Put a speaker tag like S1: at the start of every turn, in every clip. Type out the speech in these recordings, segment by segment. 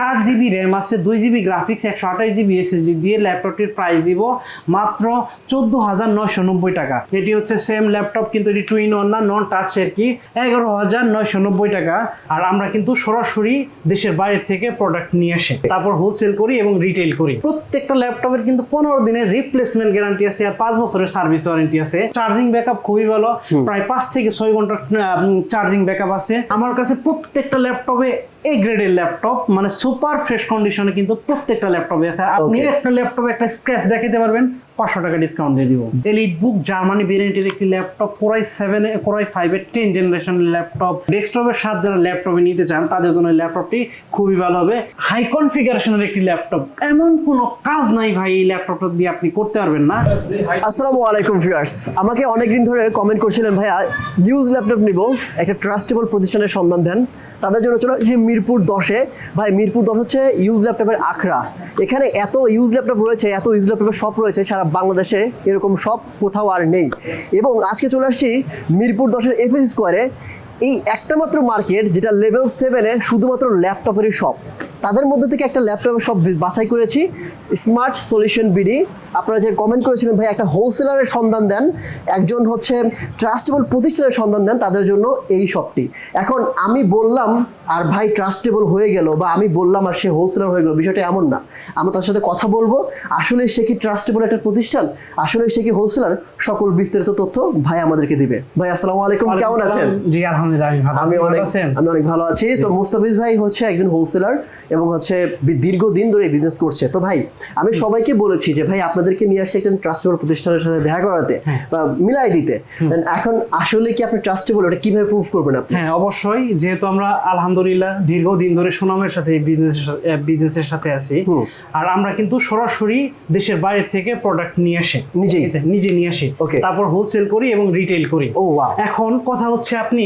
S1: চার GB RAM আছে দুই জিবি গ্রাফিক্স একশো আঠাশ জিবি এসএসডি দিয়ে ল্যাপটপটির প্রাইস দিব মাত্র চোদ্দ হাজার নয়শো নব্বই টাকা। এটি হচ্ছে সেম ল্যাপটপ কিন্তু এটি টুইন অন না নন টাচ এর কি? এগারো হাজার নয়শো নব্বই টাকা। আর আমরা কিন্তু সরাসরি দেশের বাইরে থেকে প্রোডাক্ট নিয়ে আসি। তারপর হোলসেল করি এবং রিটেল করি। প্রত্যেকটা ল্যাপটপের কিন্তু পনেরো দিনের রিপ্লেসমেন্ট গ্যারান্টি আছে আর পাঁচ বছরের সার্ভিস ওয়ারেন্টি আছে। চার্জিং ব্যাকআপ খুবই ভালো। প্রায় পাঁচ থেকে ছয় ঘণ্টার চার্জিং ব্যাকআপ আছে। আমার কাছে প্রত্যেকটা ল্যাপটপে এই গ্রেডের ল্যাপটপ মানে সুপার ফ্রেশ কন্ডিশনে কিন্তু প্রত্যেকটা ল্যাপটপে আছে আপনি. একটা ল্যাপটপে একটা স্ক্র্যাচ দেখাতে পারবেন পাঁচশো টাকা ডিসকাউন্ট দিয়ে দিব। এলিট বুক জার্মানি ভেরিয়েন্টের একটি laptop core i seven core i ফাইভের টেন জেনারেশনের ল্যাপটপ ডেস্কটপের সাথে যারা ল্যাপটপে নিতে চান, তাদের জন্য ল্যাপটপটি খুবই ভালো হবে। হাই কনফিগারেশনের একটি ল্যাপটপ এমন কোনো কাজ নাই ভাই, এই ল্যাপটপটা দিয়ে আপনি করতে পারবেন না।
S2: আসসালামু আলাইকুম ভিউয়ার্স আমাকে অনেকদিন ধরে কমেন্ট করছিলেন, ভাইয়া ইউজ ল্যাপটপ নিব, একটা ট্রাস্টেবল প্রতিষ্ঠানের সন্ধান দেন। তাদের জন্য চলো যে মিরপুর দশে, ভাই, মিরপুর দশ হচ্ছে ইউজ ল্যাপটপের আখড়া। এখানে এত ইউজ ল্যাপটপ রয়েছে, এত ইউজ ল্যাপটপের শপ রয়েছে, সারা বাংলাদেশে এরকম সব কোথাও আর নেই। এবং আজকে চলে আসছি মিরপুর দশের এফএস স্কোয়ারে। এই একটা মাত্র মার্কেট যেটা লেভেল সেভেনে শুধুমাত্র ল্যাপটপেরই শপ তাদের মধ্যে থেকে একটা ল্যাপটপের সব বাছাই করেছি। স্মার্ট সলিউশন বিডি আপনারা যে কমেন্ট করেছিলেন ভাই একটা হোলসেলারের সন্ধান দেন একজন হচ্ছে ট্রাস্টেবল প্রতিষ্ঠানের সন্ধান দেন তাদের জন্য এই শপটি এখন আমি বললাম আর ভাই ট্রাস্টেবল হয়ে গেল বা আমি বললাম আর সে হোলসেলার হয়ে গেল বিষয়টা এমন না। আমরা তার সাথে কথা বলব। আসলে সে কি ট্রাস্টেবল একটা প্রতিষ্ঠান? আসলে সে কি হোলসেলার সকল বিস্তারিত তথ্য ভাই আমাদেরকে দিবে। ভাই আসসালামু আলাইকুম কেমন আছেন?
S1: জি আলহামদুলিল্লাহ আমি ভালো।
S2: আমি অনেক আমি অনেক ভালো আছি। তো মুস্তাফিজ ভাই হচ্ছে একজন হোলসেলার এবং হচ্ছে দীর্ঘদিন ধরে বিজনেস করছে। তো ভাই আমি সবাইকে বলেছি যে ভাই আপনাদেরকে নিয়ে আসছে একজন ট্রাস্টেবল প্রতিষ্ঠানের সাথে দেখা করাতে
S1: হ্যাঁ।
S2: বা মিলাই দিতে। এখন আসলে কি আপনি ট্রাস্টেবল ওটা কীভাবে প্রুফ করবেন আপনি?
S1: হ্যাঁ অবশ্যই। যেহেতু আমরা আলহামদুলিল্লাহ দীর্ঘদিন ধরে সুনামের সাথে বিজনেসের বিজনেসের সাথে আছি। আর আমরা কিন্তু সরাসরি দেশের বাইরে থেকে প্রোডাক্ট নিয়ে আসি। আছে? নিজে নিয়ে আসি. তারপর হোলসেল করি এবং রিটেল করি।
S2: ও
S1: এখন কথা হচ্ছে আপনি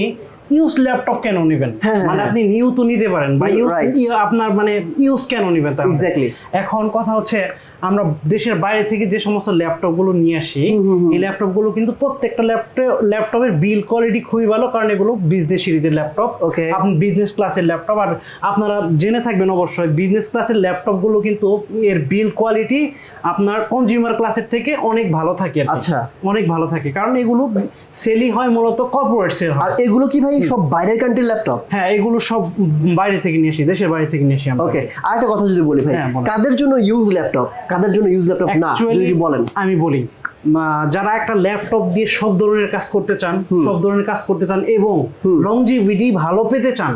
S1: ইউজ ল্যাপটপ কেন নেবেন
S2: হ্যাঁ,
S1: মানে
S2: হ্যাঁ।
S1: আপনি নিউ তো নিতে পারেন বা ইউজ আপনার মানে ইউজ কেন নেবেন তাহলে? এখন কথা হচ্ছে আমরা দেশের বাইরে থেকে যে সমস্ত ল্যাপটপগুলো নিয়ে আসি এই ল্যাপটপগুলো কিন্তু প্রত্যেকটা ল্যাপটপ ল্যাপটপের বিল কোয়ালিটি খুবই ভালো কারণ এগুলো বিজনেস সিরিজের ল্যাপটপ।
S2: ওকে।
S1: আপনি বিজনেস ক্লাসের ল্যাপটপ আর আপনারা জেনে থাকবেন অবশ্যই বিজনেস ক্লাসের ল্যাপটপগুলো কিন্তু এর বিল কোয়ালিটি আপনার কনজিউমার ক্লাসের থেকে অনেক ভালো থাকে
S2: আচ্ছা।
S1: অনেক ভালো থাকে কারণ এগুলো সেলই হয় মূলত কর্পোরেট সেল
S2: আর এগুলো কি ভাই সব বাইরের কান্ট্রির ল্যাপটপ?
S1: হ্যাঁ এগুলো সব বাইরে থেকে নিয়ে আসি দেশের বাইরে থেকে নিয়ে আসি আমরা।
S2: ওকে আর একটা কথা যদি বলি ভাই
S1: হ্যাঁ।
S2: কাদের জন্য ইউজ ল্যাপটপ কাদের জন্য ইউজ ল্যাপটপ না? যদি বলেন।
S1: আমি বলি যারা একটা ল্যাপটপ দিয়ে সব ধরনের কাজ করতে চান সব ধরনের কাজ করতে চান এবং লংজিভিটি ভালো পেতে চান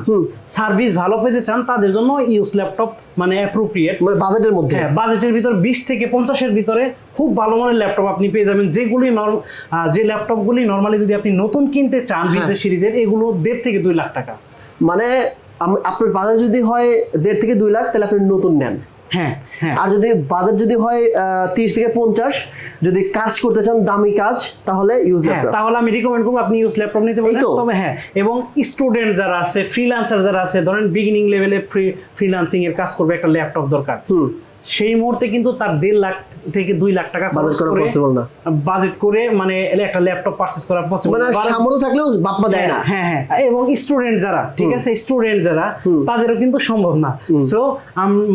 S1: সার্ভিস ভালো পেতে চান তাদের জন্য ইউজ ল্যাপটপ মানে অ্যাপ্রোপ্রিয়েট
S2: মানে বাজেটের মধ্যে?
S1: হ্যাঁ বাজেটের ভিতর বিশ থেকে পঞ্চাশের ভিতরে খুব ভালো মানের ল্যাপটপ আপনি পেয়ে যাবেন। যেগুলি যে ল্যাপটপগুলি নর্মালি যদি আপনি নতুন কিনতে চান
S2: হ্যাঁ।
S1: বিজনেস সিরিজের এগুলো দেড় থেকে দুই লাখ টাকা।
S2: মানে আপনার বাজার যদি হয় দেড় থেকে দুই লাখ তাহলে আপনি নতুন নেন।
S1: হ্যাঁ হ্যাঁ।
S2: আর যদি বাজেট যদি হয় তিরিশ থেকে পঞ্চাশ যদি কাজ করতে চান দামি কাজ তাহলে ইউজ ল্যাপটপ
S1: তাহলে আমি রিকমেন্ড করব আপনি ইউজ ল্যাপটপ নিতে পারেন তবে হ্যাঁ এবং স্টুডেন্ট যারা আছে ফ্রিল্যান্সার যারা আছে ধরেন বিগিনিং লেভেলে ফ্রি ফ্রিল্যান্সিং এর কাজ করবে একটা ল্যাপটপ দরকার।
S2: হুম।
S1: সেই মুহূর্তে কিন্তু তার দেড় লাখ থেকে দুই লাখ টাকা
S2: বাজেট করা পসিবল না।
S1: বাজেট করে মানে একটা ল্যাপটপ পারচেজ করা পসিবল
S2: মানে সামর্থ্য থাকলেও বাপ্পা দেয় না।
S1: হ্যাঁ হ্যাঁ এবং স্টুডেন্ট যারা ঠিক আছে? স্টুডেন্ট যারা তাদেরও কিন্তু সম্ভব না। সো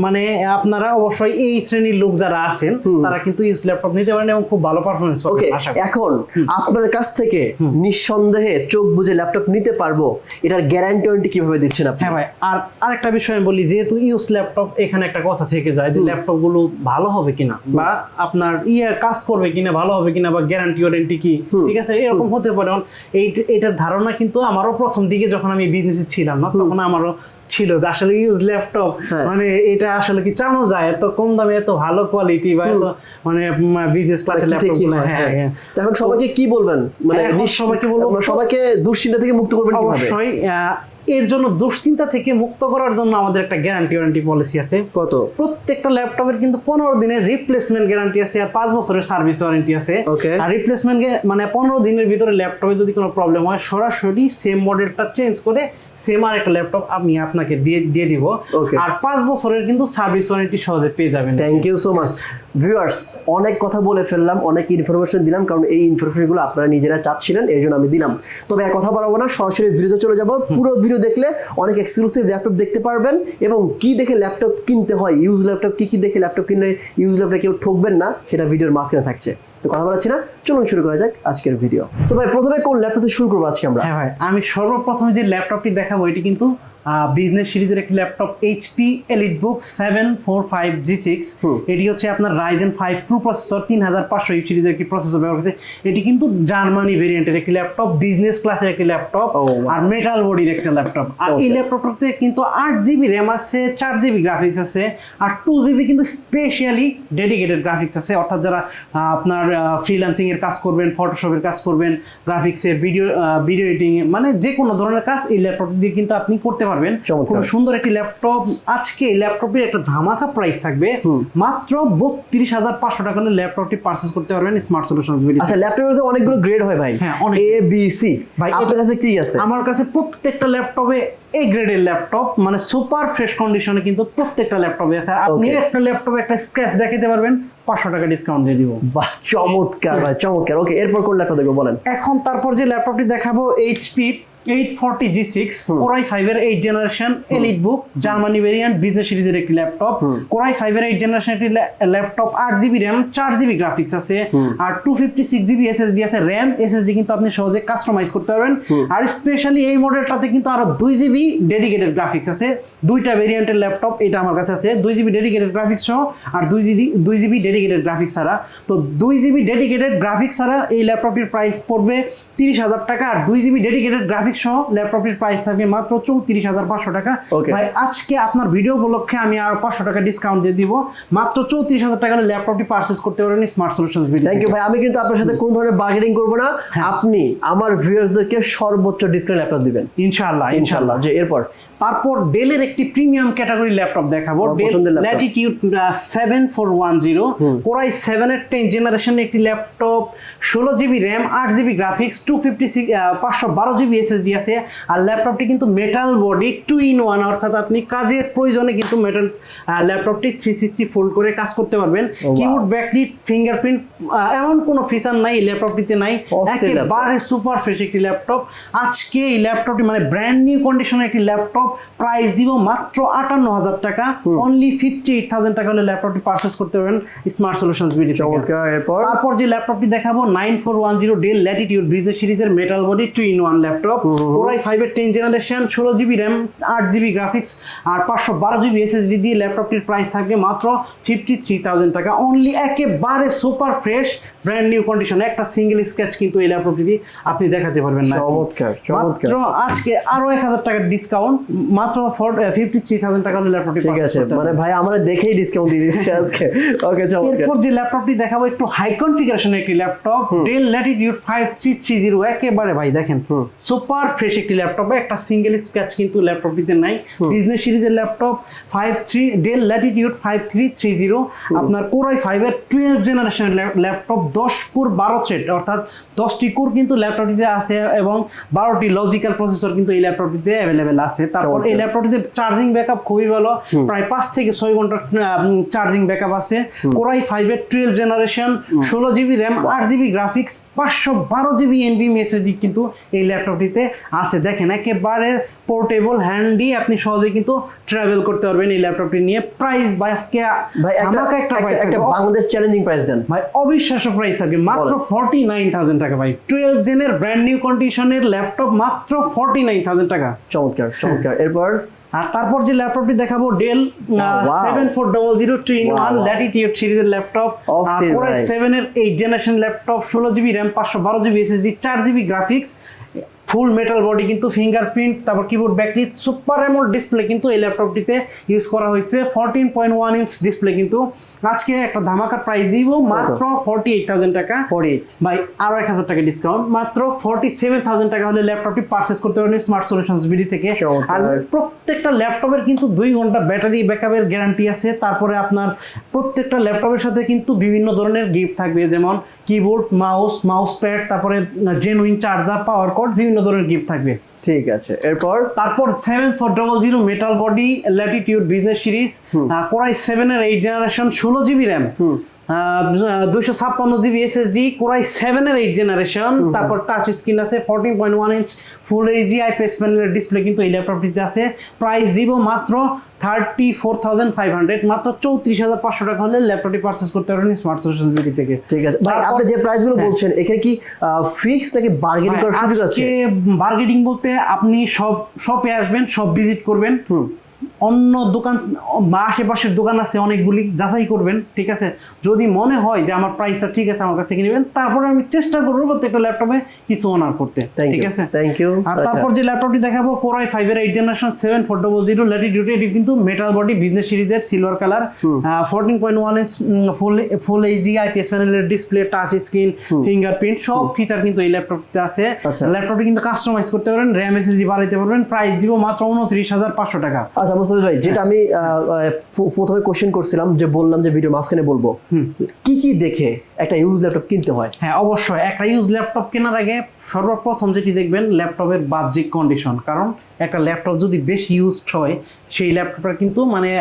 S1: মানে আপনারা অবশ্যই এই শ্রেণির লোক যারা আছেন তারা কিন্তু ইউজ ল্যাপটপ নিতে পারেন এবং খুব ভালো পারফরমেন্স
S2: ওকে এখন আপনার কাছ থেকে নিঃসন্দেহে চোখ বুঝে ল্যাপটপ নিতে পারব এটার গ্যারান্টি কীভাবে দিচ্ছেন আপনি?
S1: হ্যাঁ ভাই আর আরেকটা বিষয় আমি বলি যেহেতু ইউজ ল্যাপটপ এখানে একটা কথা থেকে যায় যে ল্যাপটপগুলো ভালো হবে কিনা বা আপনার ইয়ে কাজ করবে কিনা ভালো হবে কিনা বা গ্যারান্টি ওয়ারেন্টি কি? ঠিক আছে? এরকম হতে পারে। এই এটার ধারণা কিন্তু আমারও প্রথম দিকে যখন আমি বিজনেসে ছিলাম না তখন আমারও ছিল যে আসলে ইউজ ল্যাপটপ। মানে এটা আসলে কি চানো যায়? এত কম দামে এত ভালো কোয়ালিটি বা এত মানে বিজনেস ক্লাসের ল্যাপটপ
S2: হয়,
S1: হ্যাঁ
S2: হ্যাঁ। এখন সবাইকে কি বলবেন? মানে
S1: সবাইকে বলবো-
S2: সবাইকে দুশ্চিন্তা থেকে মুক্ত করবেন কীভাবে?
S1: অবশ্যই এর জন্য দুশ্চিন্তা থেকে মুক্ত করার জন্য আমাদের একটা গ্যারান্টি ওয়ারেন্টি পলিসি আছে।
S2: কত?
S1: প্রত্যেকটা ল্যাপটপের কিন্তু পনেরো দিনের রিপ্লেসমেন্ট গ্যারান্টি আছে আর পাঁচ বছরের সার্ভিস ওয়ারেন্টি আছে। আর রিপ্লেসমেন্ট মানে পনেরো দিনের ভিতরে ল্যাপটপে যদি কোনো প্রবলেম হয় সরাসরি সেম মডেলটা চেঞ্জ করে সেম আর একটা ল্যাপটপ আমি আপনাকে দিয়ে দিয়ে দিব। আর পাঁচ বছরের কিন্তু সার্ভিস ওয়ারেন্টি সহজে পেয়ে যাবেন।
S2: Thank you so much viewers অনেক কথা বলে ফেললাম, অনেক ইনফরমেশন দিলাম, কারণ এই ইনফরমেশনগুলো আপনারা নিজেরা চাচ্ছিলেন, এর জন্য আমি দিলাম। তবে আর কথা বাড়াবো না, সরাসরি ভিডিওতে চলে যাব। পুরো ভিডিও দেখলে অনেক এক্সক্লুসিভ ল্যাপটপ দেখতে পারবেন, এবং কি দেখে ল্যাপটপ কিনতে হয় ইউজ ল্যাপটপ কি কি দেখে ল্যাপটপ কিনলে ইউজ ল্যাপটপ কেউ ঠকবেন না, সেটা ভিডিওর মাঝখানে থাকছে। তো কথা বলাচ্ছি না, চলুন শুরু করা যাক আজকের ভিডিও সো ভাই, প্রথমে কোন ল্যাপটপ শুরু করব আজকে আমরা?
S1: হ্যাঁ ভাই, আমি সর্বপ্রথমে যে ল্যাপটপটি দেখাবো, এটি কিন্তু বিজনেস সিরিজের একটি laptop HP elite book seven four five G six এটি হচ্ছে আপনার রাইজেন ফাইভ প্রো প্রসেসর তিন হাজার পাঁচশো সিরিজের একটি প্রসেসর ব্যবহার করছে। এটি কিন্তু জার্মানি ভেরিয়েন্টের একটি ল্যাপটপ বিজনেস ক্লাসের একটি ল্যাপটপ আর মেটাল বডির একটা ল্যাপটপ আর এই. ল্যাপটপটাতে কিন্তু আট জিবি র্যাম আছে চার জিবি গ্রাফিক্স আছে আর টু জিবি কিন্তু স্পেশালি ডেডিকেটেড গ্রাফিক্স আছে। অর্থাৎ যারা আপনার ফ্রিল্যান্সিং এর কাজ করবেন ফটোশপের কাজ করবেন গ্রাফিক্সের ভিডিও ভিডিও এডিটিং মানে যে কোনো ধরনের কাজ এই ল্যাপটপ দিয়ে কিন্তু আপনি করতে পারবেন।
S2: চমৎকার।
S1: খুব সুন্দর একটি ল্যাপটপ। আজকে এই ল্যাপটপের একটা ধামাকা প্রাইস থাকবে। মাত্র বত্রিশ হাজার পাঁচশো টাকা হলে ল্যাপটপটি পারচেস করতে পারবেন স্মার্ট সলিউশন
S2: আচ্ছা ল্যাপটপের অনেকগুলো গ্রেড হয় ভাই।
S1: হ্যাঁ, অনেক।
S2: এ বি সি
S1: ভাই,
S2: আপনার কাছে কি আছে?
S1: আমার কাছে প্রত্যেকটা ল্যাপটপে এ গ্রেডের ল্যাপটপ মানে সুপার ফ্রেশ কন্ডিশনে কিন্তু প্রত্যেকটা ল্যাপটপে আছে। আপনি একটা ল্যাপটপে একটা স্ক্র্যাচ দেখাতে পারবেন। পাঁচশো টাকা ডিসকাউন্ট দিয়ে দিব।
S2: বাহ চমৎকার ভাই চমৎকার। ওকে এরপর কোন ল্যাপটপ দেখব বলেন।
S1: এখন তারপর যে ল্যাপটপটি দেখাবো HP eight forty G six core i ফাইভের eight generation elite book Germany variant business সিরিজের একটি ল্যাপটপ কোরাই ফাইভের এইট জেনারেশন একটি ল্যাপটপ আট জিবি র্যাম চার জিবি গ্রাফিক্স আছে। আর two fifty six GB SSD আছে। র্যাম এসএসডি কিন্তু আপনি সহজে কাস্টমাইজ করতে পারবেন। আর স্পেশালি এই মডেলটাতে কিন্তু আরও দুই জিবি ডেডিকেটেড গ্রাফিক্স আছে। দুইটা ভেরিয়েন্টের ল্যাপটপ এটা আমার কাছে আছে। দুই জিবি ডেডিকেটেড গ্রাফিক্স সহ আর দুই জিবি দুই জিবি ডেডিকেটেড গ্রাফিক্স ছাড়া। তো দুই জিবি ডেডিকেটেড গ্রাফিক্স ছাড়া এই ল্যাপটপটির প্রাইস পড়বে তিরিশ হাজার টাকা। আর দুই জিবি ডেডিকেটেড গ্রাফিক্স সহ ল্যাপটপটির প্রাইস থাকবে মাত্র চৌত্রিশ হাজার পাঁচশো টাকা। ভাই আজকে আপনার ভিডিও উপলক্ষে আমি আরও পাঁচশো টাকা ডিসকাউন্ট দিয়ে দিব। মাত্র চৌত্রিশ হাজার টাকা ল্যাপটপটি পারচেস করতে পারেন স্মার্ট সলিউশনস
S2: থ্যাংক ইউ ভাই। আমি কিন্তু আপনার সাথে কোনো ধরনের বার্গেনিং করব না।
S1: হ্যাঁ।
S2: আপনি আমার ভিউয়ার্সদেরকে সর্বোচ্চ ডিসকাউন্ট ল্যাপটপ দিবেন।
S1: ইনশাআল্লাহ ইনশাআল্লাহ।
S2: যে এরপর?
S1: তারপর ডেলের একটি প্রিমিয়াম ক্যাটাগরি ল্যাপটপ দেখাবো। Latitude seven four one zero core i সেভেনের টেন জেনারেশন একটি ল্যাপটপ ষোলো জিবি র্যাম আট GB graphics two fifty six পাঁচশো বারো জিবি এসএসডি আছে। আর ল্যাপটপটি কিন্তু metal body two in one অর্থাৎ আপনি কাজের প্রয়োজনে কিন্তু মেটাল ল্যাপটপটি থ্রি সিক্সটি ফোল্ড করে কাজ করতে পারবেন। কিবোর্ড ব্যাকলিট ফিঙ্গারপ্রিন্ট এমন কোনো ফিচার নাই এই ল্যাপটপটিতে নাই। একেবারে সুপার ফ্রেশ একটি ল্যাপটপ আজকে এই ল্যাপটপটি মানে ব্র্যান্ড নিউ কন্ডিশনের একটি ল্যাপটপ প্রাইস দিব মাত্র আটান্ন হাজার টাকা। অনলি ফিফটি এইট থাউজেন্ড টাকা হলে ল্যাপটপটি পারচেস করতে পারবেন। স্মার্ট সলিউশন বিডি
S2: চমৎকার এরপর?
S1: তারপর যে ল্যাপটপটি দেখাবো nine four one zero Dell latitude business সিরিজের metal body two in one laptop. Core i ফাইভের টেন জেনারেশন ষোলো জিবি র্যাম আট জিবি গ্রাফিক্স আর পাঁচশো বারো জিবি এসএসডি দিয়ে ল্যাপটপটির প্রাইস থাকবে মাত্র ফিফটি থ্রি থাউজেন্ড টাকা। অনলি একেবারে super fresh brand new condition একটা সিঙ্গেল স্কেচ কিন্তু এই ল্যাপটপটি দিয়ে আপনি দেখাতে পারবেন না
S2: চমৎকার চমৎকার।
S1: মাত্র আজকে আরও এক হাজার টাকার ডিসকাউন্ট মাত্র ফিফটি থ্রি থাউজেন্ড টাকা হলে ল্যাপটপটি
S2: ঠিক আছে মানে ভাই আমরা দেখেই ডিসকাউন্ট দিয়ে দিচ্ছি আজকে। ওকে
S1: এরপর যে ল্যাপটপটি দেখাবো একটু হাই কনফিগারেশনের একটি laptop Dell latitude five three three zero একেবারে ভাই দেখেন সুপার ফ্রেশ একটি ল্যাপটপ একটা সিঙ্গেল স্ক্র্যাচ কিন্তু ল্যাপটপটিতে নাই। বিজনেস সিরিজের laptop five three Dell latitude five three three zero আপনার কোরাই ফাইভের টুয়েলভ জেনারেশনের ল্যাপটপ দশ কোর বারো থ্রেড অর্থাৎ দশটি কোর কিন্তু ল্যাপটপটিতে আছে এবং বারোটি লজিক্যাল প্রসেসর কিন্তু এই ল্যাপটপটিতে অ্যাভেলেবেল আছে। তারপর এই ল্যাপটপটিতে চার্জিং ব্যাকআপ খুবই ভালো প্রায় পাঁচ থেকে ছয় ঘণ্টার চার্জিং ব্যাকআপ আছে। কোরাই ফাইভের টুয়েলভ জেনারেশন ষোলো জিবি র্যাম আট জিবি গ্রাফিক্স পাঁচশো বারো জিবি এনবি মেসেজি কিন্তু এই ল্যাপটপটিতে আছে। দেখেন একেবারে পোর্টেবল হ্যান্ডি আপনি সহজে কিন্তু ট্রাভেল করতে পারবেন এই ল্যাপটপটি নিয়ে। প্রাইস আজকে
S2: ভাই
S1: আমাকে একটা- প্রাইস
S2: একটা বাংলাদেশ চ্যালেঞ্জিং প্রাইস দেন।
S1: ভাই অবিশ্বাস্য প্রাইস থাকবে। মাত্র ফর্টি নাইন থাউজেন্ড টাকা ভাই। টুয়েলভ জেনের ব্র্যান্ড নিউ কন্ডিশনের ল্যাপটপ মাত্র ফর্টি নাইন থাউজেন্ড টাকা।
S2: চমৎকার চমৎকার। এরপর
S1: আর তারপর যে ল্যাপটপটি দেখাবো Dell. Seven four double zero two in one. Latitude সিরিজের ল্যাপটপ
S2: সেভেন
S1: কোরাই। সেভেনের এইট জেনারেশন ল্যাপটপ ষোলো জিবি র্যাম পাঁচশো বারো জিবি এসএসডি চার GB graphics full metal body কিন্তু ফিঙ্গারপ্রিন্ট তারপর keyboard backlit super AMOLED display কিন্তু এই ল্যাপটপটিতে ইউজ করা হয়েছে। Fourteen point one inch display কিন্তু। আজকে একটা ধামাকার প্রাইস দিব মাত্র ফর্টি এইট থাউজেন্ড টাকা।
S2: ফোর এইট
S1: ভাই আরও এক হাজার টাকা ডিসকাউন্ট মাত্র ফর্টি সেভেন থাউজেন্ড টাকা হলে ল্যাপটপটি পারচেস করতে পারেন স্মার্ট সলিউশনস বিডি থেকে। আর প্রত্যেকটা ল্যাপটপের কিন্তু দুই ঘণ্টা ব্যাটারি ব্যাকআপের গ্যারান্টি আছে। তারপরে আপনার প্রত্যেকটা ল্যাপটপের সাথে কিন্তু বিভিন্ন ধরনের গিফট থাকবে যেমন কিবোর্ড মাউস মাউস প্যাড তারপরে জেনুইন চার্জার পাওয়ার কর্ড বিভিন্ন ধরনের গিফট থাকবে।
S2: ঠিক আছে এরপর?
S1: তারপর seven four double zero metal body latitude business series core i seven এর এইট জেনারেশন ষোলো জিবি র্যাম দুশো ছাপ্পান্ন GB SSD core i seven এর এইট জেনারেশন তারপর টাচ স্ক্রিন আছে fourteen point one inch full HD IPS প্যানেলের display কিন্তু এই ল্যাপটপটিতে আছে। প্রাইস দিব মাত্র thirty four thousand five hundred মাত্র চৌত্রিশ হাজার পাঁচশো টাকা হলে ল্যাপটপটি পারচেস করতে পারবেন স্মার্ট সোশ্যাল মিডিয়া থেকে।
S2: ঠিক আছে। ভাই আপনি যে প্রাইসগুলো বলছেন এখানে কি ফিক্স নাকি বার্গেনিং করার সুযোগ আছে?
S1: বার্গেটিং বলতে আপনি সব শপে আসবেন সব ভিজিট করবেন। অন্য দোকান বা আশেপাশের দোকান আছে অনেকগুলি যাচাই করবেন ঠিক আছে? যদি মনে হয় যে আমার প্রাইসটা ঠিক আছে আমার কাছ থেকে নেবেন তারপরে আমি চেষ্টা করব প্রত্যেকটা ল্যাপটপে কিছু অনার করতে ঠিক আছে?
S2: Thank you.
S1: আর
S2: আচ্ছা।
S1: তারপর যে ল্যাপটপটি দেখাবো কোরাই ফাইভ এর eight generation seven four double zero latitude এটি কিন্তু মেটাল বডি বিজনেস সিরিজের silver colour fourteen point one inch full full HD IPS প্যানেলের ডিসপ্লে টাচ স্ক্রিন ফিঙ্গারপ্রিন্ট সব ফিচার কিন্তু এই ল্যাপটপটিতে আছে।
S2: আচ্ছা।
S1: ল্যাপটপটি কিন্তু কাস্টমাইজ করতে পারবেন র্যাম এসএসডি বাড়াইতে পারবেন প্রাইস দিব মাত্র উনত্রিশ হাজার পাঁচশো টাকা।
S2: আচ্ছা মুস্তাফিজ ভাই যেটা আমি প্রথমে কোশ্চেন করছিলাম যে বললাম যে ভিডিও মাঝখানে বলব। কি কি দেখে? একটা ইউজ ল্যাপটপ কিনতে হয়।
S1: হ্যাঁ অবশ্যই। একটা ইউজ ল্যাপটপ কেনার আগে সর্বপ্রথম যেটি দেখবেন ল্যাপটপের বাহ্যিক কন্ডিশন কারণ একটা ল্যাপটপ যদি বেশি ইউজড হয় সেই ল্যাপটপটা কিন্তু মানে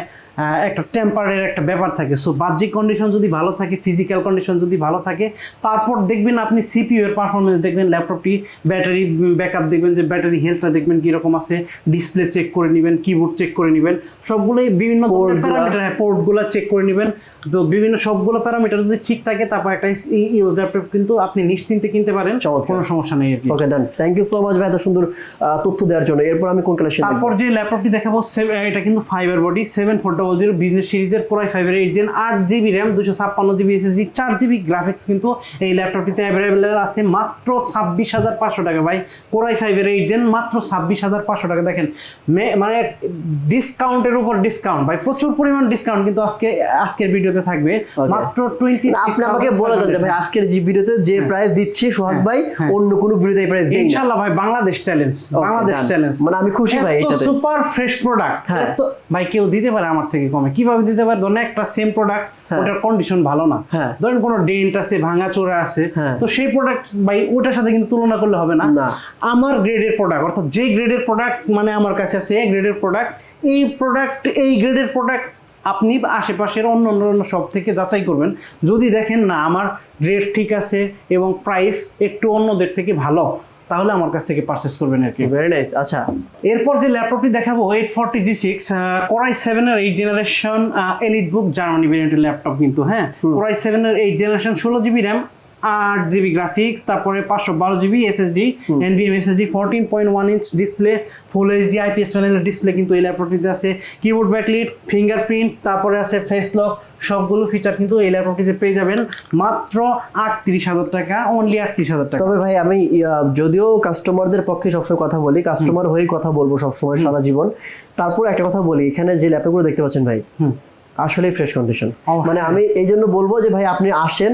S1: একটা টেম্পারের একটা ব্যাপার থাকে। সো বাহ্যিক কন্ডিশন যদি ভালো থাকে ফিজিক্যাল কন্ডিশন যদি ভালো থাকে তারপর দেখবেন আপনি সিপিইউ এর পারফরমেন্স দেখবেন ল্যাপটপটি ব্যাটারি ব্যাকআপ দেখবেন যে ব্যাটারি হেলথটা দেখবেন কীরকম আছে ডিসপ্লে চেক করে নেবেন কিবোর্ড চেক করে নেবেন। সবগুলোই বিভিন্ন পোর্টগুলো চেক করে নেবেন। তো বিভিন্ন সবগুলো প্যারামিটার যদি ঠিক থাকে তারপর একটা ইউজ ল্যাপটপ কিন্তু আপনি নিশ্চিন্তে কিনতে পারেন কোনো সমস্যা নেই
S2: okay done thank you so much ভাই এত সুন্দর তথ্য দেওয়ার জন্য। এরপর আমি কোন কালেকশন
S1: তারপর যে ল্যাপটপটি দেখাবো এটা কিন্তু fibre body seven four double zero business সিরিজের এইট জেন আট জিবি র্যাম দুশো ছাপ্পান্ন জিবি এসএসডি চার জিবি গ্রাফিক্স কিন্তু এই ল্যাপটপটিতে অ্যাভেলেবেল আছে। মাত্র ছাব্বিশ হাজার পাঁচশো টাকা ভাই। কোরাই ফাইভের এইট জেন মাত্র ছাব্বিশ হাজার পাঁচশো টাকা। দেখেন মে- মানে ডিসকাউন্টের উপর ডিসকাউন্ট ভাই। প্রচুর পরিমাণ ডিসকাউন্ট কিন্তু আজকে আজকের ভিডিওতে থাকবে। মাত্র টোয়েন্টি
S2: আপনি আমাকে বলে ভাই আজকের যে ভিডিওতে যে প্রাইস দিচ্ছি সোহাগ ভাই
S1: হ্যাঁ।
S2: অন্য কোনো ভিডিওতে প্রাইস দেই
S1: ইনশাআল্লাহ ভাই বাংলাদেশ চ্যালেঞ্জ বাংলাদেশ চ্যালেঞ্জ
S2: মানে আমি খুশি ভাই এটাতে।
S1: সুপার ফ্রেশ প্রোডাক্ট
S2: হ্যাঁ।
S1: তো ভাই কেউ দিতে পারে আমার থেকে কমে কীভাবে দিতে পারে ধরেন একটা সেম প্রোডাক্ট ওটার কন্ডিশন ভালো না
S2: হ্যাঁ।
S1: ধরেন কোনো ডেন্ট আছে ভাঙা চোরা আছে
S2: হ্যাঁ।
S1: তো সেই প্রোডাক্ট ভাই ওটার সাথে কিন্তু তুলনা করলে হবে
S2: না।
S1: আমার গ্রেডের প্রোডাক্ট অর্থাৎ যে গ্রেডের প্রোডাক্ট মানে আমার কাছে আছে এই গ্রেডের প্রোডাক্ট এই প্রোডাক্ট এই গ্রেডের প্রোডাক্ট আপনি আশেপাশের অন্য অন্য অন্য সব থেকে যাচাই করবেন। যদি দেখেন না আমার রেট ঠিক আছে এবং প্রাইস একটু অন্যদের থেকে ভালো তাহলে আমার কাছ থেকে পারচেস করবেন আর কি।
S2: ভেরি নাইস আচ্ছা।
S1: এরপর যে ল্যাপটপটি দেখাবো eight forty G six core i সেভেনের eight generation elite book Germany ভেরিয়েন্টের ল্যাপটপ কিন্তু হ্যাঁ? কোরাই সেভেনের এইট জেনারেশন ষোলো জিবি র্যাম আট জিবি গ্রাফিক্স তারপরে পাঁচশো বারো GB SSD এনবিএম SSD fourteen point one inch display full HD IPS প্যানেলের ডিসপ্লে কিন্তু এই ল্যাপটপটিতে আছে। কিবোর্ড ব্যাকলিট ফিঙ্গারপ্রিন্ট তারপরে আছে ফেস লক সবগুলো ফিচার কিন্তু এই ল্যাপটপটিতে পেয়ে যাবেন। মাত্র আটত্রিশ হাজার টাকা অনলি আটত্রিশ হাজার টাকা।
S2: তবে ভাই আমি যদিও কাস্টমারদের পক্ষে সবসময় কথা বলি কাস্টমার হয়েই কথা বলব সবসময় সারা জীবন। তারপর একটা কথা বলি এখানে যে ল্যাপটপগুলো দেখতে পাচ্ছেন ভাই আসলে ফ্রেশ কন্ডিশন। মানে আমি এই জন্য বলব যে ভাই আপনি আসেন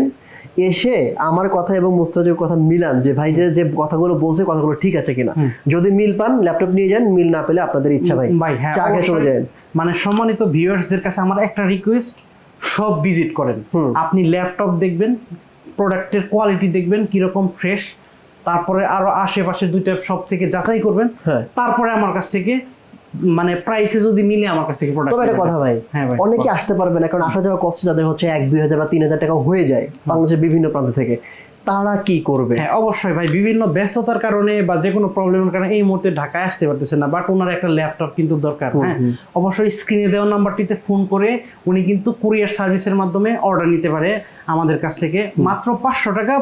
S2: এসে আমার কথা এবং মুস্তাফিজের কথা মিলান যে ভাই যে কথাগুলো বলছে কথাগুলো ঠিক আছে কিনা। যদি মিল পান ল্যাপটপ নিয়ে যান মিল না পেলে আপনাদের ইচ্ছা ভাই।
S1: হ্যাঁ
S2: চলে যান
S1: মানে সম্মানিত ভিউয়ার্সদের কাছে আমার একটা রিকোয়েস্ট সব ভিজিট করেন। আপনি ল্যাপটপ দেখবেন প্রোডাক্টের কোয়ালিটি দেখবেন কীরকম ফ্রেশ তারপরে আরও আশেপাশে দুইটা সব থেকে যাচাই করবেন।
S2: হ্যাঁ।
S1: তারপরে আমার কাছ থেকে মানে প্রাইসে যদি মিলে আমার কাছ থেকে প্রোডাক্ট
S2: তবে একটা কথা ভাই
S1: হ্যাঁ ভাই
S2: অনেকে আসতে পারবে না কারণ আসা যাওয়া কষ্ট যাদের হচ্ছে এক দুই হাজার বা তিন হাজার টাকা হয়ে যায় বাংলাদেশের বিভিন্ন প্রান্ত থেকে। তারা কি করবে?
S1: হ্যাঁ অবশ্যই ভাই বিভিন্ন ব্যস্ততার কারণে বা যে কোনো প্রবলেমের কারণে এই মুহূর্তে ঢাকায় আসতে পারতেছে না বাট ওনার একটা ল্যাপটপ কিন্তু দরকার হ্যাঁ? অবশ্যই স্ক্রিনে দেওয়া নাম্বারটিতে ফোন করে উনি কিন্তু কুরিয়ার সার্ভিসের মাধ্যমে অর্ডার নিতে পারে আমাদের কাছ থেকে। মাত্র পাঁচশো টাকা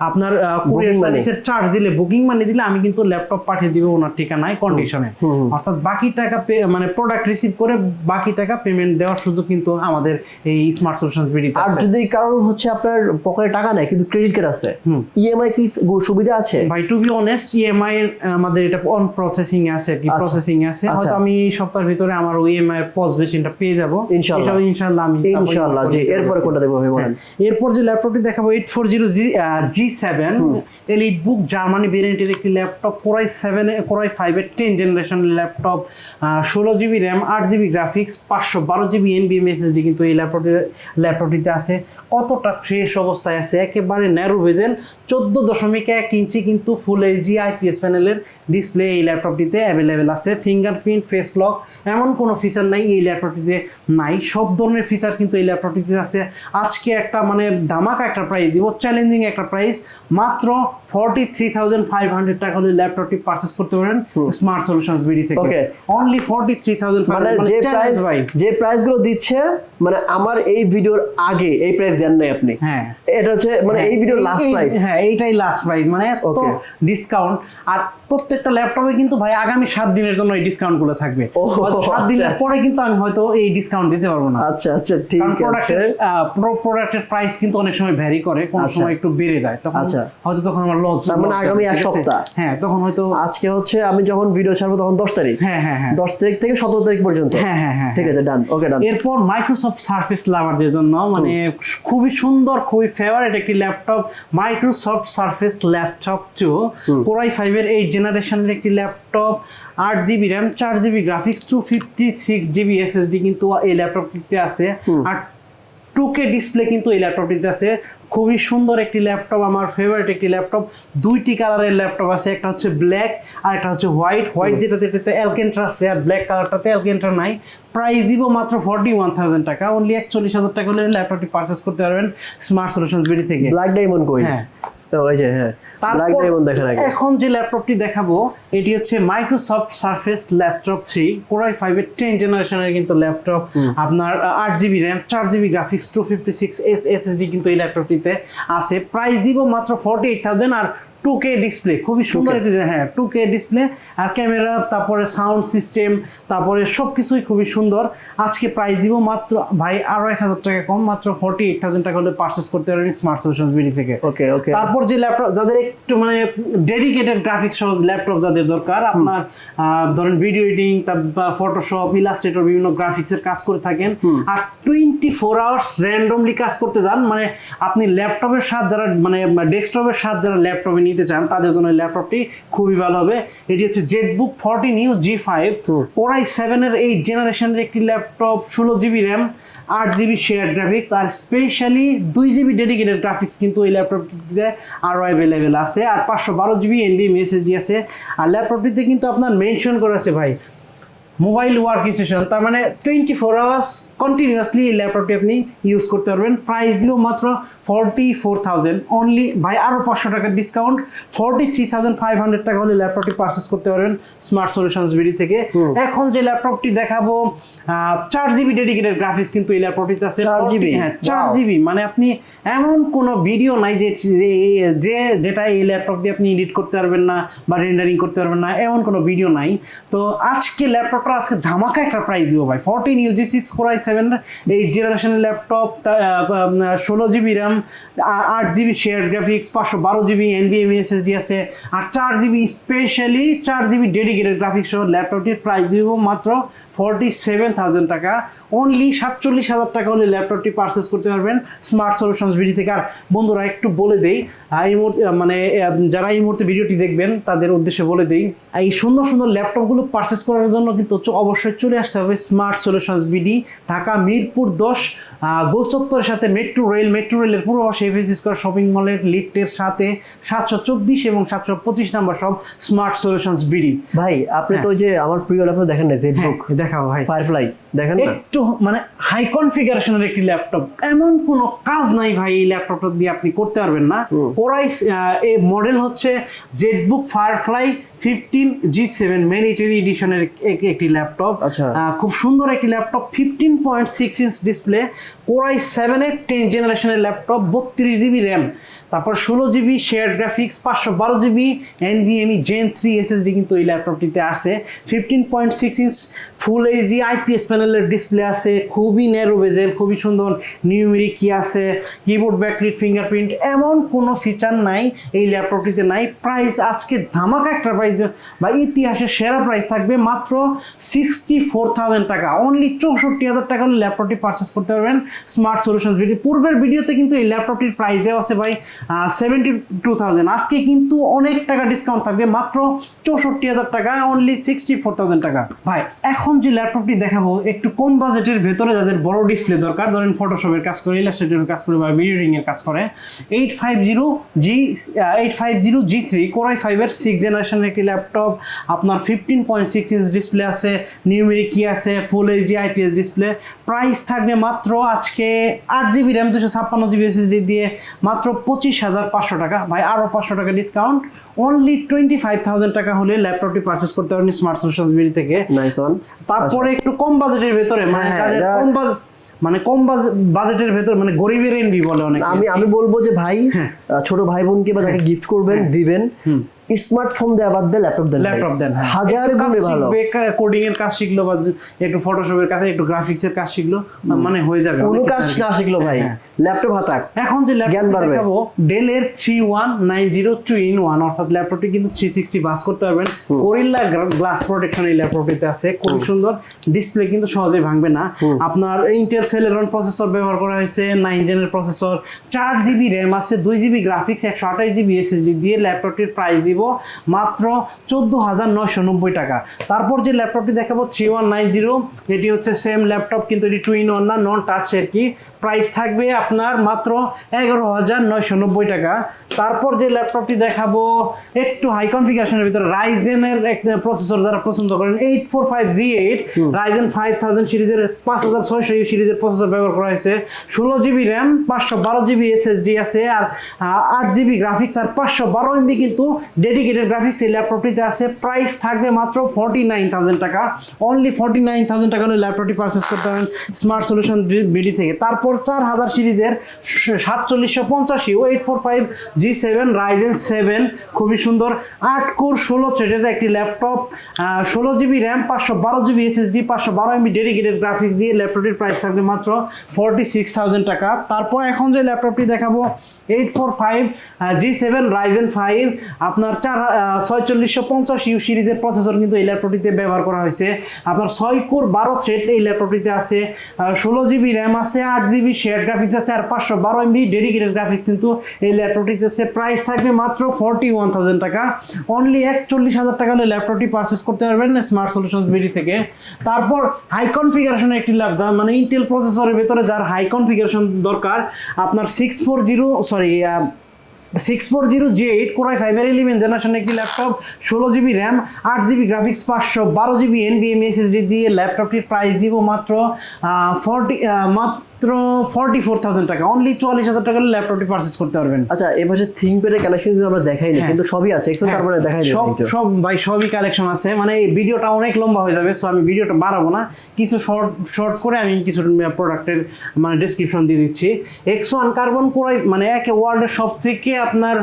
S1: আপনার কুরিয়ার সার্ভিসের চার্জ দিলে বুকিং মানি দিলে আমি কিন্তু ল্যাপটপ পাঠিয়ে দিব ওনার ঠিকানায় কন্ডিশনে অর্থাৎ বাকি টাকা মানে প্রোডাক্ট রিসিভ করে বাকি টাকা পেমেন্ট দেওয়ার সুযোগ কিন্তু আমাদের এই স্মার্ট সলিউশন
S2: আর যদি কারোর হচ্ছে আপনার পকেটে টাকা নাই কিন্তু ক্রেডিট কার্ড আছে ইএমআই কি সুবিধা আছে?
S1: ভাই টু বি অনেস্ট ইএমআই এর আমাদের এটা অন প্রসেসিং এ আছে কি
S2: আচ্ছা।
S1: প্রসেসিং এ আছে।
S2: আচ্ছা।
S1: হয়তো আমি এই সপ্তাহের ভিতরে আমার ওই ইএমআই পজ মেশিনটা পেয়ে যাব।
S2: ইনশাআল্লাহ।
S1: ইনশাআল্লাহ আমি
S2: ইনশাআল্লাহ জি। এরপরে কোনটা দেখব ভাই বলেন।
S1: হ্যাঁ, এরপর যে ল্যাপটপটি দেখাবো eight four zero G G seven elite book Germany ভেরিয়েন্টের একটি laptop core i seven core i ফাইভের টেন জেনারেশন ল্যাপটপ ষোলো জিবি র্যাম আট জিবি গ্রাফিক্স পাঁচশো বারো জিবি এনবিএম এসএসডি কিন্তু এই ল্যাপটপটিতে ল্যাপটপটিতে আছে। কতটা ফ্রেশ অবস্থায় আছে একেবারে ন্যারো বেজে বেজেল চোদ্দ দশমিক এক ইঞ্চি কিন্তু ফুল এইচডি আইপিএস প্যানেলের ডিসপ্লে এই ল্যাপটপটিতে অ্যাভেলেবেল আছে। ফিঙ্গারপ্রিন্ট ফেস লক এমন কোনো ফিচার নাই এই ল্যাপটপটিতে নাই। সব ধরনের ফিচার কিন্তু এই ল্যাপটপটিতে আছে। আজকে একটা মানে ধামাকা একটা প্রাইস দিব চ্যালেঞ্জিং একটা প্রাইস মাত্র forty three thousand five hundred টাকা হলে ল্যাপটপটি পারচেস করতে পারেন স্মার্ট সলিউশনস বিডি থেকে।
S2: Okay.
S1: Only forty three thousand
S2: মানে যে প্রাইস
S1: ভাই।
S2: যে প্রাইসগুলো দিচ্ছে মানে আমার এই ভিডিওর আগে এই প্রাইস দেন নাই আপনি।
S1: হ্যাঁ।
S2: এটা হচ্ছে মানে এই ভিডিওর লাস্ট প্রাইস
S1: হ্যাঁ এইটাই লাস্ট প্রাইস মানে এত ডিসকাউন্ট আর প্রত্যেকটা ল্যাপটপে কিন্তু ভাই আগামী সাত দিনের জন্য এই ডিসকাউন্টগুলো থাকবে সাত দিনের
S2: আচ্ছা।
S1: পরে কিন্তু আমি হয়তো এই ডিসকাউন্ট দিতে পারব না।
S2: আচ্ছা আচ্ছা ঠিক আছে।
S1: প্রোডাক্টের প্রোডাক্টের প্রাইস কিন্তু অনেক সময় ভ্যারি করে। কোন
S2: আচ্ছা।
S1: সময় একটু বেড়ে যায়। তখন
S2: আচ্ছা।
S1: হয়তো তখন আমার লস
S2: মানে আগামী এক সপ্তাহ।
S1: হ্যাঁ তখন হয়তো
S2: আজকে হচ্ছে আমি যখন ভিডিও ছাড়বো তখন দশ তারিখ।
S1: হ্যাঁ হ্যাঁ হ্যাঁ।
S2: দশ তারিখ থেকে সতেরো তারিখ পর্যন্ত।
S1: হ্যাঁ হ্যাঁ হ্যাঁ
S2: ঠিক আছে ডান ওকে ডান
S1: এরপর মাইক্রোসফট সার্ফেস লাভারদের জন্য মানে খুবই সুন্দর খুবই ফেভারিট একটি laptop Microsoft Surface laptop two core i ফাইভের এইট জেনারেশনের একটি ল্যাপটপ আট জিবি র্যাম চার GB graphics two fifty six GB SSD কিন্তু এই ল্যাপটপটিতে আছে। আর টু কে ডিসপ্লে কিন্তু এই ল্যাপটপটিতে আছে। খুবই সুন্দর একটি ল্যাপটপ আমার ফেভারিট একটি ল্যাপটপ দুইটি কালারের ল্যাপটপ আছে একটা হচ্ছে ব্ল্যাক আর একটা হচ্ছে হোয়াইট হোয়াইট যেটাতে এটাতে অ্যালকেন্ট্রা আছে আর ব্ল্যাক কালারটাতে অ্যালকেন্ট্রা নাই। প্রাইস দিব মাত্র ফর্টি ওয়ান থাউজেন্ড টাকা। অনলি একচল্লিশ হাজার টাকা হলে ল্যাপটপটি পারচেস করতে পারবেন স্মার্ট সলিউশন বিডি থেকে।
S2: ব্ল্যাক ডায়মন্ড কই?
S1: হ্যাঁ।
S2: তো ওই যে হ্যাঁ ব্ল্যাক ডায়মন্ড দেখেন আগে।
S1: এখন যে ল্যাপটপটি দেখাবো এটি হচ্ছে Microsoft Surface laptop three core i ফাইভের টেন জেনারেশনের কিন্তু ল্যাপটপ আপনার আট জিবি র্যাম চার GB graphics two fifty six S SSD কিন্তু এই ল্যাপটপটিতে আছে। প্রাইস দিব মাত্র ফর্টি এইট থাউজেন্ড আর টু কে ডিসপ্লে খুবই সুন্দর একটি হ্যাঁ টু কে ডিসপ্লে আর ক্যামেরা তারপরে সাউন্ড সিস্টেম তারপরে সব কিছুই খুবই সুন্দর। আজকে প্রাইস দিব মাত্র ভাই আরও এক হাজার টাকা কম মাত্র ফর্টি এইট থাউজেন্ড টাকা হলে পারচেস করতে পারবেন স্মার্ট সলিউশন বিডি থেকে।
S2: ওকে ওকে
S1: তারপর যে ল্যাপটপ যাদের একটু মানে ডেডিকেটেড গ্রাফিক্স সহ ল্যাপটপ যাদের দরকার আপনার ধরেন ভিডিও এডিটিং ফটোশপ ইলাস্ট্রেটর বিভিন্ন গ্রাফিক্সের কাজ করে থাকেন আর টোয়েন্টি ফোর আওয়ার্স র্যান্ডমলি কাজ করতে যান মানে আপনি ল্যাপটপের সাথে যারা মানে ডেস্কটপের সাথে যারা ল্যাপটপে নিতে চান তাদের জন্য ল্যাপটপটি খুবই ভালো হবে। এটি হচ্ছে Z book forty new G five core i সেভেনের এই জেনারেশনের একটি ল্যাপটপ ষোলো জিবি র্যাম আট জিবি শেয়ার গ্রাফিক্স আর স্পেশালি দুই জিবি ডেডিকেটেড গ্রাফিক্স কিন্তু ওই ল্যাপটপটিতে আরও অ্যাভেলেবেল আছে। আর পাঁচশো বারো জিবি এনবি মেসেজ আছে। আর ল্যাপটপটিতে কিন্তু আপনার মেনশন করা আছে ভাই মোবাইল ওয়ার্ক স্টেশন তার মানে টোয়েন্টি ফোর আওয়ার্স কন্টিনিউয়াসলি এই ল্যাপটপটি আপনি ইউজ করতে পারবেন। প্রাইস দিল মাত্র ফর্টি ফোর থাউজেন্ড অনলি ভাই আরও পাঁচশো টাকার discount forty three thousand five hundred টাকা হলে ল্যাপটপটি পারচেস করতে পারবেন স্মার্ট সলিউশনস বিডি থেকে। এখন যে ল্যাপটপটি দেখাবো চার জিবি ডেডিকেটেড গ্রাফিক্স কিন্তু এই ল্যাপটপটিতে আছে।
S2: 4 জিবি?
S1: হ্যাঁ চার জিবি মানে আপনি এমন কোনো ভিডিও নাই যে যে- যেটা এই ল্যাপটপ দিয়ে আপনি এডিট করতে পারবেন না বা রেন্ডারিং করতে পারবেন না এমন কোনো ভিডিও নাই। তো আজকে ল্যাপটপটা আজকে ধামাকা একটা প্রাইস দিব ভাই। Fourteen U G six four I seven eight জেনারেশনের ল্যাপটপ ষোলো জিবি র্যাম আট জিবি শেয়ার গ্রাফিক্স পাঁচশো বারো জিবি এনবিএম এসএসডি আছে, আর চার জিবি স্পেশালি চার জিবি ডেডিকেটেড গ্রাফিক্স সহ ল্যাপটপটির প্রাইস দিব মাত্র ফর্টি সেভেন থাউজেন্ড টাকা। অনলি সাতচল্লিশ হাজার টাকা হলে ল্যাপটপটি পারচেস করতে পারবেন। স্মার্ট সলিউশনস বিডি থেকে। আর বন্ধুরা, একটু বলে দেই এই মুহূর্তে মানে যারা এই মুহূর্তে ভিডিওটি দেখবেন, তাদের উদ্দেশ্যে বলে দিই এই সুন্দর সুন্দর ল্যাপটপগুলো পারচেস করার জন্য কিন্তু অবশ্যই চলে আসতে হবে smart solutions BD Dhaka Mirpur দশ গোল চত্বরের সাথে মেট্রো রেল মেট্রো রেলের পূর্ব পাশে এফএস স্কোয়ার শপিং মলের লিফটের সাথে সাতশো চব্বিশ এবং সাতশো পঁচিশ নাম্বার সব স্মার্ট সলিউশনস বিডি
S2: ভাই আপনি তো ওই যে আমার প্রিয় ল্যাপটপ দেখেন না জেড
S1: হ্যাঁ
S2: বুক
S1: দেখাও ভাই।
S2: ফায়ারফ্লাই দেখেন
S1: একটু মানে হাই কনফিগারেশনের একটি ল্যাপটপ এমন কোনো কাজ নাই ভাই এই ল্যাপটপটা দিয়ে আপনি করতে পারবেন না। ওরাই এই মডেল হচ্ছে ZBook Firefly fifteen G seven মেনিটারি এডিশনের একটি ল্যাপটপ
S2: আচ্ছা।
S1: খুব সুন্দর একটি laptop fifteen point six inch display core i সেভেনের টেন জেনারেশনের ল্যাপটপ বত্রিশ জিবি র্যাম তারপর ষোলো জিবি শেয়ার গ্রাফিক্স পাঁচশো বারো GB NVMe Gen three SSD কিন্তু এই ল্যাপটপটিতে আছে। Fifteen point six inch full HD IPS প্যানেলের ডিসপ্লে আছে, খুবই ন্যারো বেজেল খুবই সুন্দর নিউমেরিক কি আছে কিবোর্ড ব্যাকলিট ফিঙ্গারপ্রিন্ট এমন কোনো ফিচার নাই, এই ল্যাপটপটিতে নাই। প্রাইস আজকে ধামাকা একটা প্রাইস বা ইতিহাসের সেরা প্রাইস থাকবে মাত্র সিক্সটি ফোর থাউজেন্ড টাকা। অনলি চৌষট্টি হাজার টাকা ল্যাপটপটি পারচেস করতে পারবেন। স্মার্ট সলিউশন ভিডিও পূর্বের ভিডিওতে কিন্তু এই ল্যাপটপটির প্রাইস দেওয়া আছে ভাই সেভেন্টি টু থাউজেন্ড আজকে কিন্তু অনেক টাকা ডিসকাউন্ট থাকবে, মাত্র চৌষট্টি হাজার টাকা অনলি সিক্সটি ফোর থাউজেন্ড টাকা। ভাই, এখন যে ল্যাপটপটি দেখাবো, একটু কম বাজেটের ভেতরে যাদের বড় ডিসপ্লে দরকার, ধরেন ফটোশপের কাজ করে ইলাস্ট্রেটরের কাজ করে, বা এর কাজ করে eight five zero G eight five zero G three core i ফাইভের সিক্স জেনারেশনের একটি ল্যাপটপ আপনার fifteen point six inch display আছে নিউমেরিক কি আছে full HD IPS display price থাকবে মাত্র আজকে আট জিবি র্যাম দুশো ছাপ্পান্ন জিবি এসএসডি দিয়ে, মাত্র পঁচিশ হাজার পাঁচশো টাকা। ভাই আরও পাঁচশো টাকা discount only twenty five thousand টাকা হলে ল্যাপটপটি পারচেস করতে পারেন স্মার্ট সলিউশন বিডি থেকে। তারপরে একটু কম বাজেটের ভেতরে মানে
S2: হ্যাঁ,
S1: কম বাজেট মানে কম বাজে- বাজেটের ভেতর মানে গরিবের এনবি বলে অনেক।
S2: আমি আমি বলব যে ভাই
S1: হ্যাঁ।
S2: ছোট ভাই বোনকে বা যাকে গিফট করবেন দিবেন। স্মার্টফোন দেওয়া বাদ দিয়ে ল্যাপটপ দেন
S1: ল্যাপটপ দেন হ্যাঁ।
S2: হাজার গুণে ভালো।
S1: কোডিং এর কাজ শিখলো বা একটু ফটোশপের কাছে একটু গ্রাফিক্স এর কাজ শিখলো মানে হয়ে যাবে
S2: কোনো কাজ না শিখলো ভাই।
S1: হ্যাঁ।
S2: ল্যাপটপ হাতাক।
S1: এখন যে ল্যাপটপ দেখাবো nine zero two in one অর্থাৎ ল্যাপটপটি কিন্তু থ্রি সিক্সটি বাস করতে পারবেন। গরিল্লা গ্লাস প্রোটেকশন এই ল্যাপটপটিতে আছে। খুব সুন্দর। ডিসপ্লে কিন্তু সহজে ভাঙবে না। আপনার ইন্টেল সেলেরন প্রসেসর ব্যবহার করা হয়েছে নাইন জেনের প্রসেসর চার জিবি র্যাম আছে দুই জিবি গ্রাফিক্স একশো আঠাশ জিবি এসএসডি দিয়ে ল্যাপটপটির প্রাইস দিব মাত্র চোদ্দ হাজার নয়শো নব্বই টাকা। তারপর যে ল্যাপটপটি দেখাবো থ্রি ওয়ান নাইন জিরো এটি হচ্ছে সেম ল্যাপটপ কিন্তু এটি টু ইন ওয়ান না নন টাচ কি। প্রাইস থাকবে আপনার মাত্র এগারো হাজার নয়শো নব্বই টাকা। তারপর যে ল্যাপটপটি দেখাবো একটু হাই কনফিগারেশনের ভিতরে রাইজেনের একটা প্রসেসর যারা পছন্দ করেন eight four five G eight Ryzen five thousand সিরিজের পাঁচ হাজার ছয়শো সিরিজের প্রসেসর ব্যবহার করা হয়েছে। ষোলো জিবি র্যাম পাঁচশো বারো জিবি এসএসডি আছে আর আট জিবি গ্রাফিক্স আর পাঁচশো বারো এমবি কিন্তু ডেডিকেটেড গ্রাফিক্স এই ল্যাপটপটিতে আছে। প্রাইস থাকবে মাত্র ফর্টি নাইন থাউজেন্ড টাকা। অনলি ফর্টি নাইন থাউজেন্ড টাকা হলে ল্যাপটপটি পারচেস করতে পারেন। স্মার্ট সলিউশন বিডি থেকে। তারপর চার হাজার সিরিজের সাতচল্লিশশো পঞ্চাশি ও eight four five G seven Ryzen seven, খুবই সুন্দর। আট কোর, ষোলো থ্রেডের একটি ল্যাপটপ ষোলো জিবি র্যাম, পাঁচশো বারো জিবি এসএসডি, পাঁচশো বারো এমবি ডেডিকেটেড গ্রাফিক্স দিয়ে ল্যাপটপটির প্রাইস থাকবে মাত্র ফর্টি সিক্স থাউজেন্ড টাকা। তারপর এখন যে ল্যাপটপটি দেখাবো, eight four five G seven Ryzen five, আপনার চার ছয়চল্লিশশো পঞ্চাশ ইউ সিরিজের প্রসেসর কিন্তু এই ল্যাপটপটিতে ব্যবহার করা হয়েছে। আপনার ছয় কোর, বারো থ্রেড এই ল্যাপটপটিতে আছে ষোলো জিবি র্যাম আছে, আট জিবি শেয়ার গ্রাফিক্স আছে আর পাঁচশো বারো এমবি ডেডিকেটেড গ্রাফিক্স কিন্তু এই ল্যাপটপটিতে আছে। প্রাইস থাকবে মাত্র ফর্টি ওয়ান থাউজেন্ড টাকা। অনলি একচল্লিশ হাজার টাকা হলে ল্যাপটপটি পারচেস করতে পারবেন স্মার্ট সলিউশন বিডি থেকে। তারপর হাই কনফিগারেশন একটি ল্যাপটপ মানে ইন্টেল প্রসেসরের ভেতরে যার হাই কনফিগারেশন দরকার, আপনার six four zero sorry six four zero G eight core i ফাইভের ইলেভেন জেনারেশন একটি ল্যাপটপ ষোলো জিবি র্যাম আট জিবি গ্রাফিক্স পাঁচশো বারো জিবি এনবিএম এসএসডি দিয়ে ল্যাপটপটির প্রাইস দিব মাত্র ফর্টি মাত্র ফর্টি ফোর থাউজেন্ড টাকা। অনলি চুয়াল্লিশ হাজার টাকা ল্যাপটপটি পারচেস করতে পারবেন।
S2: আচ্ছা এবার থিঙ্কপ্যাডের কালেকশন কিন্তু আমরা দেখাইনি
S1: হ্যাঁ।
S2: কিন্তু সবই আছে এক্সেল তারপরে দেখাই
S1: সব সব ভাই সবই কালেকশন আছে। মানে এই ভিডিওটা অনেক লম্বা হয়ে যাবে সো আমি ভিডিওটা বাড়াবো না। কিছু শর্ট শর্ট করে আমি কিছু প্রোডাক্টের মানে ডেসক্রিপশন দিয়ে দিচ্ছি। এক্স ওয়ান কার্বন কোরাই মানে একে ওয়ার্ল্ডের সব থেকে আপনার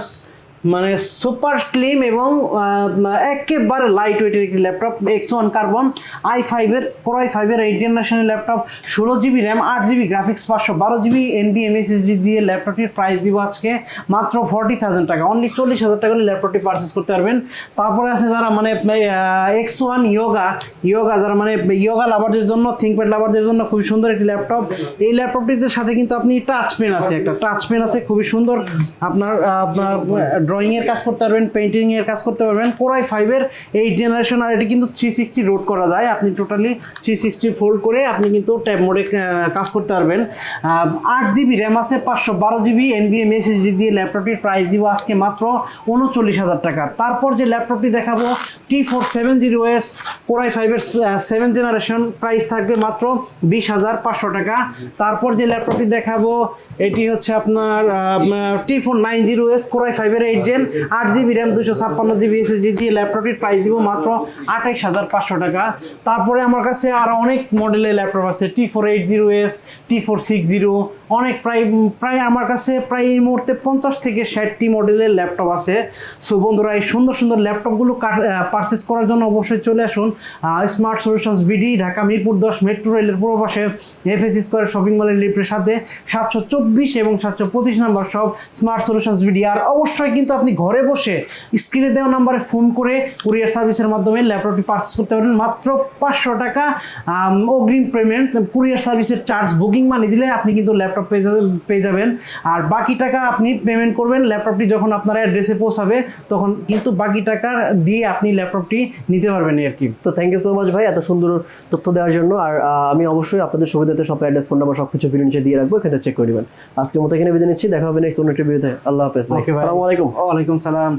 S1: মানে সুপার স্লিম এবং একেবারে লাইট ওয়েটের একটি laptop X one carbon I ফাইভের কোরাই ফাইভের এইট জেনারেশনের ল্যাপটপ ষোলো জিবি র্যাম আট জিবি গ্রাফিক্স পাঁচশো বারো জিবি এনবি এমএসএসডি দিয়ে ল্যাপটপটির প্রাইস দিব আজকে মাত্র ফর্টি থাউজেন্ড টাকা। অনলি চল্লিশ হাজার টাকা হলে ল্যাপটপটি পারচেস করতে পারবেন। তারপরে আছে যারা মানে এক্স ওয়ান ইয়োগা ইয়োগা যারা মানে ইয়োগা লাভারদের জন্য থিঙ্কপ্যাড লাভারদের জন্য খুবই সুন্দর একটি ল্যাপটপ এই ল্যাপটপটির সাথে কিন্তু আপনি টাচ পেন আছে একটা। টাচ পেন আছে, খুবই সুন্দর। আপনার ড্রয়িং এর কাজ করতে পারবেন পেন্টিং এর কাজ করতে পারবেন। কোরাই ফাইভের এইট জেনারেশন আর এটি কিন্তু থ্রি সিক্সটি রোড করা যায়। আপনি টোটালি থ্রি সিক্সটি ফোল্ড করে আপনি কিন্তু ট্যাব মোডে কাজ করতে পারবেন। আট জিবি র্যাম আছে, পাঁচশো বারো জিবি এনবিএম এসএসডি দিয়ে ল্যাপটপটির প্রাইস দিব আজকে মাত্র উনচল্লিশ হাজার টাকা। তারপর যে ল্যাপটপটি দেখাবো T four seven zero S core i ফাইভের সেভেন জেনারেশন প্রাইস থাকবে মাত্র বিশ হাজার পাঁচশো টাকা। তারপর যে ল্যাপটপটি দেখাবো এটি হচ্ছে আপনার T four nine zero S core i ফাইভের এইট জেন আট জিবি র্যাম দুশো ছাপ্পান্ন জিবি এসএসডি দিয়ে ল্যাপটপটির প্রাইস দিব মাত্র আঠাইশ হাজার পাঁচশো টাকা। তারপরে আমার কাছে আরও অনেক মডেলের ল্যাপটপ আছে T four eight zero S T four six zero অনেক প্রায় প্রায় আমার কাছে প্রায় এই মুহূর্তে পঞ্চাশ থেকে ষাটটি মডেলের ল্যাপটপ আছে। সো বন্ধুরা, এই সুন্দর সুন্দর ল্যাপটপগুলো পারচেস করার জন্য অবশ্যই চলে আসুন smart solutions BD Dhaka Mirpur দশ মেট্রো রেলের পূর্ব পাশে এফএস স্কোয়ার শপিং মলের লিফটের সাথে, সাতশো চব্বিশ চব্বিশ এবং সাতশো পঁচিশ নাম্বার সব স্মার্ট সলিউশনস বিডি আর অবশ্যই কিন্তু আপনি ঘরে বসে স্ক্রিনে দেওয়া নাম্বারে ফোন করে কুরিয়ার সার্ভিসের মাধ্যমে ল্যাপটপটি পারচেস করতে পারেন মাত্র পাঁচশো টাকা অগ্রিম পেমেন্ট কুরিয়ার সার্ভিসের চার্জ বুকিং মানি দিলে আপনি কিন্তু ল্যাপটপ পেয়ে পেয়ে যাবেন। আর বাকি টাকা আপনি পেমেন্ট করবেন ল্যাপটপটি যখন আপনার অ্যাড্রেসে পৌঁছাবে, তখন কিন্তু বাকি টাকা দিয়ে আপনি ল্যাপটপটি নিতে পারবেন আর কি।
S2: তো থ্যাংক ইউ সো মাচ ভাই, এত সুন্দর তথ্য দেওয়ার জন্য। আর আমি অবশ্যই আপনাদের সুবিধাতে সব অ্যাড্রেস ফোন নাম্বার সব কিছু ভিডিও নিচে দিয়ে রাখব, এখানে চেক করে নেবেন। আজকের মতো এখানে বিদায় নিচ্ছি দেখা হবে নেক্সট অন্য একটা ভিডিওতে আল্লাহ হাফেজ আসসালামু আলাইকুম।
S1: ওয়ালাইকুম সালাম।